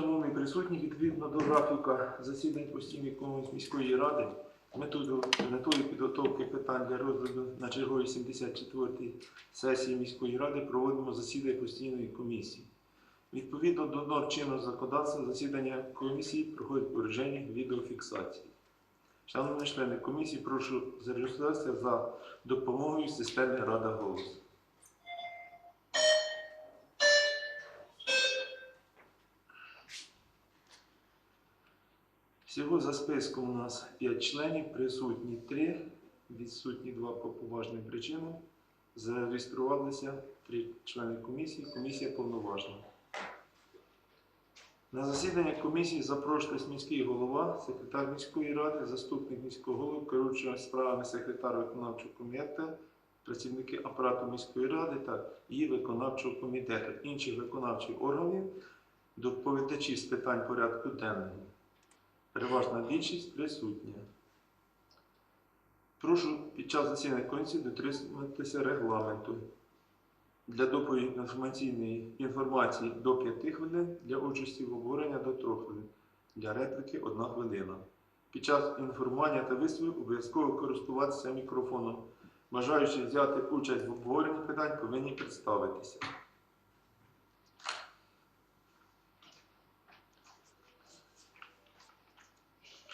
Шановні присутні, відповідно до графіка засідань постійної комісії міської ради, метою, метою підготовки питань для розгляду на черговій 74-й сесії міської ради проводимо засідання постійної комісії. Відповідно до норм чинного законодавства, засідання комісії проходить у режимі відеофіксації. Шановні члени комісії, прошу зареєструватися за допомогою системи Рада Голос. Всього за списком у нас 5 членів, присутні 3, відсутні 2 по поважним причинам. Зареєструвалися 3 члени комісії, комісія повноважна. На засідання комісії запрошується міський голова, секретар міської ради, заступник міського голови, керуючий справами секретар виконавчого комітету, працівники апарату міської ради та і виконавчого комітету, інших виконавчих органів, доповідачі з питань порядку денного. Переважна більшість присутня. Прошу під час засідання комісії дотримуватися регламенту. Для доповіді інформаційної інформації до 5 хвилин, для участі в обговоренні до 3 хвилин, для репліки 1 хвилина. Під час інформування та виступів обов'язково користуватися мікрофоном. Бажаючи взяти участь в обговоренні питань, повинні представитися.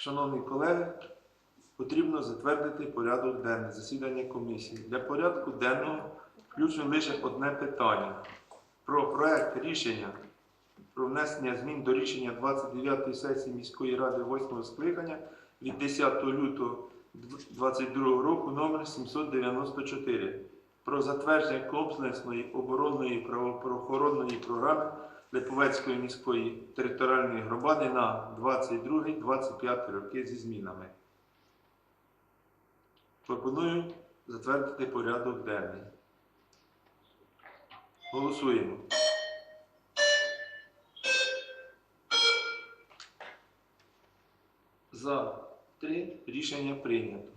Шановні колеги, потрібно затвердити порядок денний засідання комісії. Для порядку денного включено лише одне питання про проект рішення про внесення змін до рішення 29-ї сесії міської ради 8 скликання від 10 лютого 2022 року номер 794 про затвердження комплексної оборонної правоохоронної програми Липовецької міської територіальної громади на 22-25 роки зі змінами. Пропоную затвердити порядок денний. Голосуємо. За три рішення прийнято.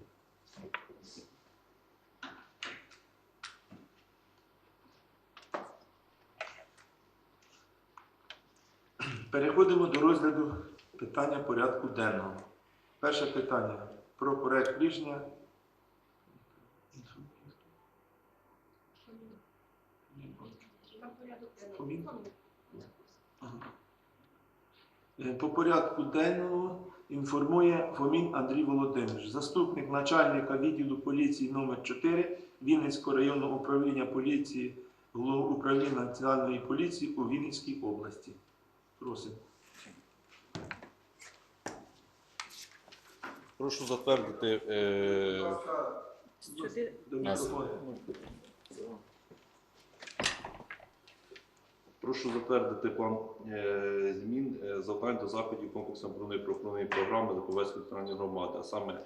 Переходимо до розгляду питання порядку денного. Перше питання про проект рішення. Е, По порядку денному інформує Фомін Андрій Володимирович, заступник начальника відділу поліції номер 4 Вінницького районного управління поліції управління Національної поліції у Вінницькій області. Просимо. Прошу затвердити е, До мікрофону. прошу затвердити план е, змін е, завдань до заходів комплексної оборонної правоохоронної програми Заповецької територіальної громади, а саме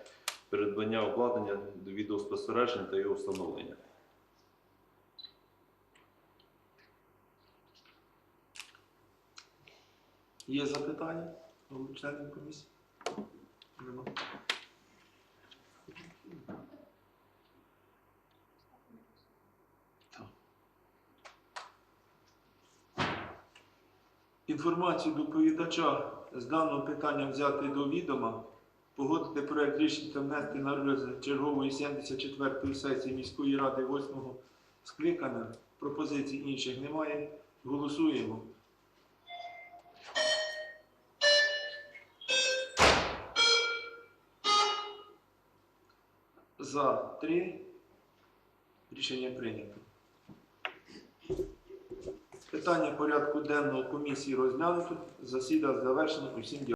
передбання обладнання до відеоспостереження та його встановлення. Є запитання у членів комісії? Нема. Інформацію доповідача з даного питання взяти до відома, погодити проект рішення та внести на розгляд чергової 74-ї сесії міської ради 8-го скликання. Пропозицій інших немає. Голосуємо. За три. Рішення прийнято. Питання порядку денного комісії розглянуто. Засідання завершено. Усім дякую.